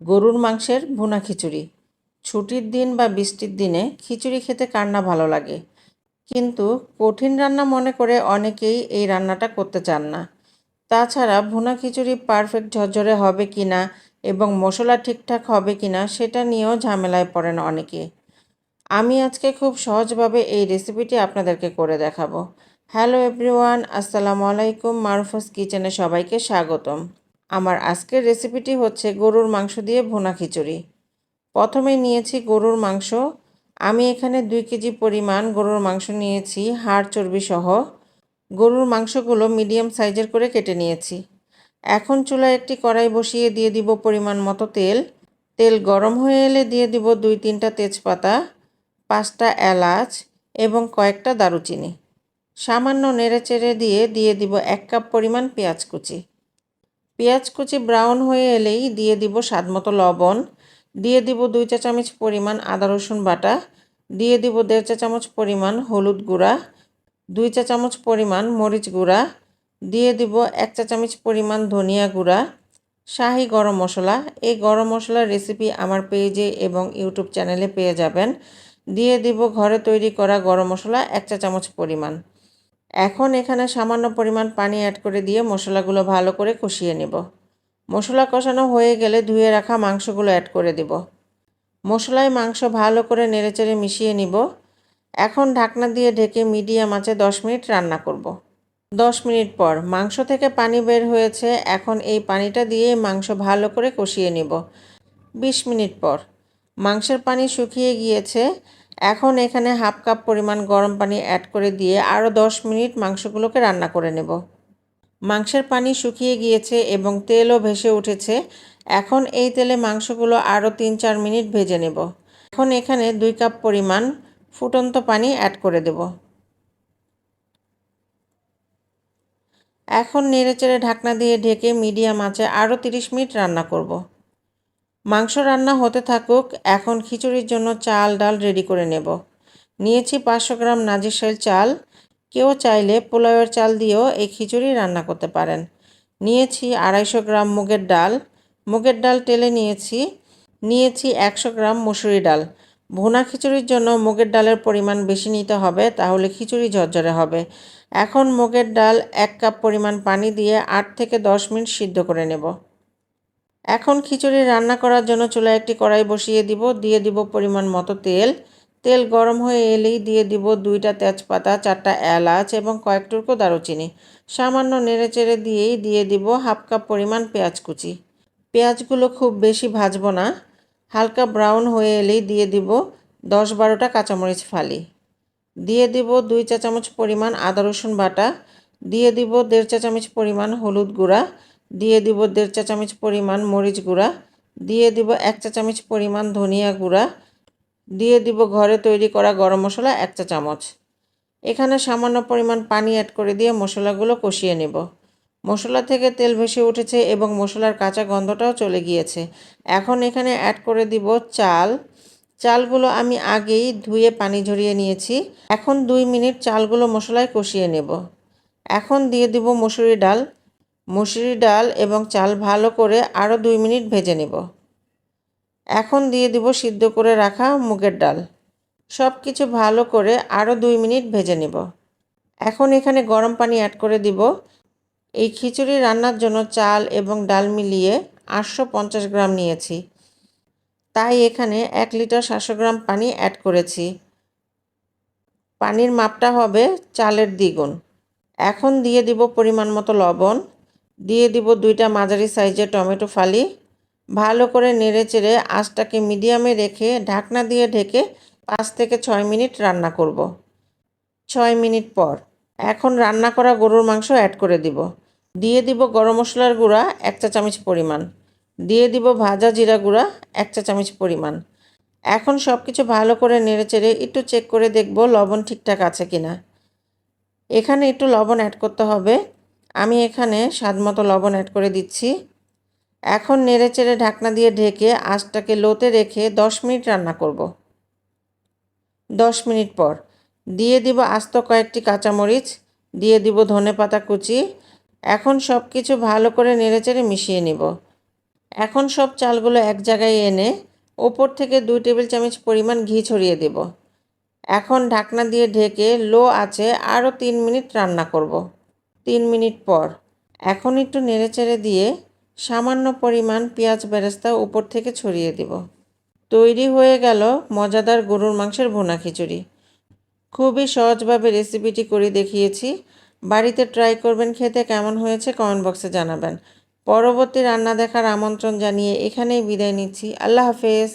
গরুর মাংসের ভুনা খিচুড়ি। ছুটির দিন বা বৃষ্টির দিনে খিচুড়ি খেতে কার না ভালো লাগে। কিন্তু কঠিন রান্না মনে করে অনেকেই এই রান্নাটা করতে চান না। তাছাড়া ভুনা খিচুড়ি পারফেক্ট ঝরঝরে হবে কি না এবং মশলা ঠিকঠাক হবে কি না সেটা নিয়েও ঝামেলায় পড়েন অনেকে। আমি আজকে খুব সহজভাবে এই রেসিপিটি আপনাদেরকে করে দেখাবো। হ্যালো এভরিওয়ান, আসসালামু আলাইকুম, মারুফাস কিচেনে সবাইকে স্বাগতম। আমার আজকের রেসিপিটি হচ্ছে গরুর মাংস দিয়ে ভুনা খিচুড়ি। প্রথমে নিয়েছি গরুর মাংস। আমি এখানে দুই কেজি পরিমাণ গরুর মাংস নিয়েছি, হাড় চর্বি সহ। গরুর মাংসগুলো মিডিয়াম সাইজের করে কেটে নিয়েছি। এখন চুলায় একটি কড়াই বসিয়ে দিয়ে দিব পরিমাণ মতো তেল। তেল গরম হয়ে এলে দিয়ে দিব দুই তিনটা তেজপাতা, পাঁচটা এলাচ এবং কয়েকটা দারুচিনি। সামান্য নেড়েচেড়ে দিয়ে দিয়ে দিব এক কাপ পরিমাণ পেঁয়াজ কুচি। পেঁয়াজ কুচি ব্রাউন হয়ে এলেই দিয়ে দিব স্বাদমতো লবণ। দিয়ে দিব দুই চা চামচ পরিমাণ আদা রসুন বাটা। দিয়ে দিব দেড় চা চামচ পরিমাণ হলুদ গুঁড়া। দুই চা চামচ পরিমাণ মরিচ গুঁড়া। দিয়ে দিব এক চা চামচ পরিমাণ ধনিয়া গুঁড়া। শাহি গরম মশলা। এই গরম মশলার রেসিপি আমার পেজে এবং ইউটিউব চ্যানেলে পেয়ে যাবেন। দিয়ে দিব ঘরে তৈরি করা গরম মশলা এক চা চামচ পরিমাণ। এখন এখানে সামান্য পরিমাণ পানি অ্যাড করে দিয়ে মশলাগুলো ভালো করে কষিয়ে নেব। মশলা কষানো হয়ে গেলে ধুয়ে রাখা মাংসগুলো অ্যাড করে দেব। মশলায় মাংস ভালো করে নেড়েচেড়ে মিশিয়ে নিব। এখন ঢাকনা দিয়ে ঢেকে মিডিয়াম আঁচে দশ মিনিট রান্না করব। দশ মিনিট পর মাংস থেকে পানি বের হয়েছে, এখন এই পানিটা দিয়ে মাংস ভালো করে কষিয়ে নিব। বিশ মিনিট পর মাংসের পানি শুকিয়ে গিয়েছে এখন এখানে হাফ কাপ পরিমাণ গরম পানি অ্যাড করে দিয়ে আরও দশ মিনিট মাংসগুলোকে রান্না করে নেব। মাংসের পানি শুকিয়ে গিয়েছে এবং তেলও ভেসে উঠেছে। এখন এই তেলে মাংসগুলো আরও তিন চার মিনিট ভেজে নেব। এখন এখানে দুই কাপ পরিমাণ ফুটন্ত পানি অ্যাড করে দেব। এখন নেড়েচেড়ে ঢাকনা দিয়ে ঢেকে মিডিয়াম আঁচে আরও তিরিশ মিনিট রান্না করব। মাংস রান্না হতে থাকুক, এখন খিচুড়ির জন্য চাল, ডাল রেডি করে নেব। নিয়েছি পাঁচশো গ্রাম নাজিরশাইল চাল। কেউ চাইলে পোলাওয়ের চাল দিয়েও এই খিচুড়ি রান্না করতে পারেন। নিয়েছি আড়াইশো গ্রাম মুগের ডাল। মুগের ডাল টেলে নিয়েছি। নিয়েছি একশো গ্রাম মুসুরি ডাল। ভুনা খিচুড়ির জন্য মুগের ডালের পরিমাণ বেশি নিতে হবে, তাহলে খিচুড়ি ঝরঝরে হবে। এখন মুগের ডাল এক কাপ পরিমাণ পানি দিয়ে আট থেকে দশ মিনিট সিদ্ধ করে নেব। এখন খিচুড়ি রান্না করার জন্য চুলায় একটি কড়াই বসিয়ে দিব, দিয়ে দিব পরিমাণ মতো তেল। তেল গরম হয়ে এলেই দিয়ে দিব দুইটা তেজপাতা, চারটা এলাচ এবং কয়েক টুকরো দারুচিনি। সামান্য নেড়ে চেড়ে দিয়েই দিয়ে দিব হাফ কাপ পরিমাণ পেঁয়াজ কুচি। পেঁয়াজগুলো খুব বেশি ভাজবো না। হালকা ব্রাউন হয়ে এলেই দিয়ে দিব দশ বারোটা কাঁচামরিচ ফালি। দিয়ে দিব দুই চা চামচ পরিমাণ আদা রসুন বাটা। দিয়ে দিব দেড় চা চামচ পরিমাণ হলুদ গুঁড়া। দিয়ে দিব দেড় চা চামচ পরিমাণ মরিচ গুঁড়া, দিয়ে দিব এক চা চামচ পরিমাণ ধনিয়া গুঁড়া, দিয়ে দিব ঘরে তৈরি করা গরম মশলা এক চা চামচ এখানে সামান্য পরিমাণ পানি অ্যাড করে দিয়ে মশলাগুলো কষিয়ে নেব। মশলা থেকে তেল ভেসে উঠেছে এবং মশলার কাঁচা গন্ধটাও চলে গিয়েছে। এখন এখানে অ্যাড করে দিব চাল। চালগুলো আমি আগেই ধুয়ে পানি ঝরিয়ে নিয়েছি। এখন দুই মিনিট চালগুলো মশলায় কষিয়ে নেব। এখন দিয়ে দিব মসুরি ডাল। মুসুরি ডাল এবং চাল ভালো করে আরও দুই মিনিট ভেজে নেব। এখন দিয়ে দিব সিদ্ধ করে রাখা মুগের ডাল। সব কিছু ভালো করে আরও দুই মিনিট ভেজে নেব। এখন এখানে গরম পানি অ্যাড করে দিব। এই খিচুড়ি রান্নার জন্য চাল এবং ডাল মিলিয়ে আটশো পঞ্চাশ গ্রাম নিয়েছি। তাই এখানে এক লিটার সাতশো গ্রাম পানি অ্যাড করেছি। পানির মাপটা হবে চালের দ্বিগুণ। এখন দিয়ে দিব পরিমাণ মতো লবণ। দিয়ে দিব দুইটা মাঝারি সাইজের টমেটো ফালি। ভালো করে নেড়ে চেড়ে আঁচটাকে মিডিয়ামে রেখে ঢাকনা দিয়ে ঢেকে পাঁচ থেকে ছয় মিনিট রান্না করব। ছয় মিনিট পর এখন রান্না করা গরুর মাংস অ্যাড করে দিব। দিয়ে দিব গরম মশলার গুঁড়া এক চা চামচ পরিমাণ। দিয়ে দিব ভাজা জিরা গুঁড়া এক চা চামচ পরিমাণ। এখন সব কিছু ভালো করে নেড়ে চেড়ে একটু চেক করে দেখব লবণ ঠিকঠাক আছে কি না এখানে একটু লবণ অ্যাড করতে হবে। আমি এখানে স্বাদ মতো লবণ অ্যাড করে দিচ্ছি। এখন নেড়ে চেড়ে ঢাকনা দিয়ে ঢেকে আঁচটাকে লোতে রেখে দশ মিনিট রান্না করব। দশ মিনিট পর দিয়ে দিব আস্ত কয়েকটি কাঁচামরিচ, দিয়ে দিব ধনে পাতা কুচি। এখন সব কিছু ভালো করে নেড়েচেড়ে মিশিয়ে নিব। এখন সব চালগুলো এক জায়গায় এনে ওপর থেকে দুই টেবিল চামচ পরিমাণ ঘি ছড়িয়ে দেব। এখন ঢাকনা দিয়ে ঢেকে লো আছে আরও তিন মিনিট রান্না করব। তিন মিনিট পর। এখন একটু নেড়েচেড়ে দিয়ে সামান্য পরিমাণ পেঁয়াজ বেরেস্তা উপর থেকে ছড়িয়ে দেব। তৈরি হয়ে গেল মজাদার গরুর মাংসের ভুনা খিচুড়ি। খুবই সহজভাবে রেসিপিটি করে দেখিয়েছি। বাড়িতে ট্রাই করবেন, খেতে কেমন হয়েছে কমেন্ট বক্সে জানাবেন। পরবর্তী রান্না দেখার আমন্ত্রণ জানিয়ে এখানেই বিদায় নিচ্ছি। আল্লাহ হাফেজ।